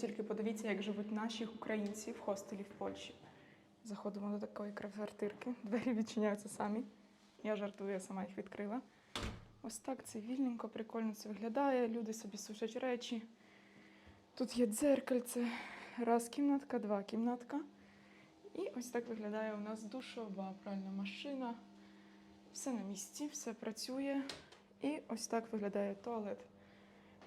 Тільки подивіться, як живуть наші українці в хостелі в Польщі. Заходимо до такої квартирки. Двері відчиняються самі. Я жартую, я сама їх відкрила. Ось так це вільненько, прикольно це виглядає. Люди собі сушать речі. Тут є дзеркальце. Раз кімнатка, два кімнатка. І ось так виглядає у нас душова пральна машина. Все на місці, все працює. І ось так виглядає туалет.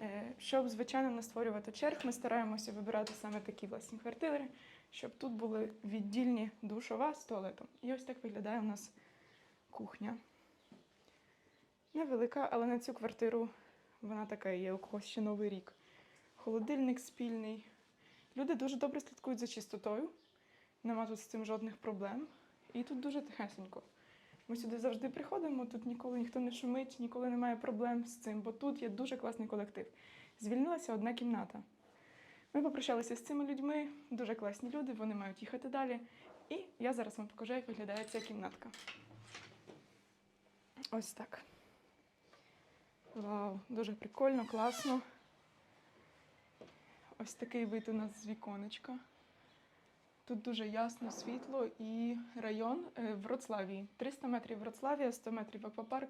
Е, Щоб, звичайно, не створювати черг, ми стараємося вибирати саме такі власні квартири, щоб тут були віддільні душова з туалетом. І ось так виглядає у нас кухня. Невелика, але на цю квартиру вона така є, у когось ще новий рік. Холодильник спільний. Люди дуже добре слідкують за чистотою. Нема тут з цим жодних проблем. І тут дуже тихесенько. Ми сюди завжди приходимо, тут ніколи ніхто не шумить, ніколи немає проблем з цим, бо тут є дуже класний колектив. Звільнилася одна кімната. Ми попрощалися з цими людьми, дуже класні люди, вони мають їхати далі. І я зараз вам покажу, як виглядає ця кімнатка. Ось так. Вау, дуже прикольно, класно. Ось такий вид у нас з віконечка. Тут дуже ясно світло і район е, Вроцлавії. 300 метрів Вроцлавія, 100 метрів аквапарк.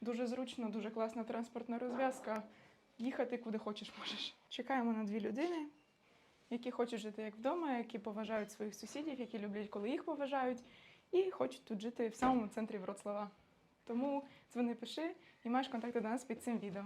Дуже зручно, дуже класна транспортна розв'язка. Їхати куди хочеш можеш. Чекаємо на дві людини, які хочуть жити як вдома, які поважають своїх сусідів, які люблять, коли їх поважають, і хочуть тут жити в самому центрі Вроцлава. Тому дзвони, пиши і маєш контакти до нас під цим відео.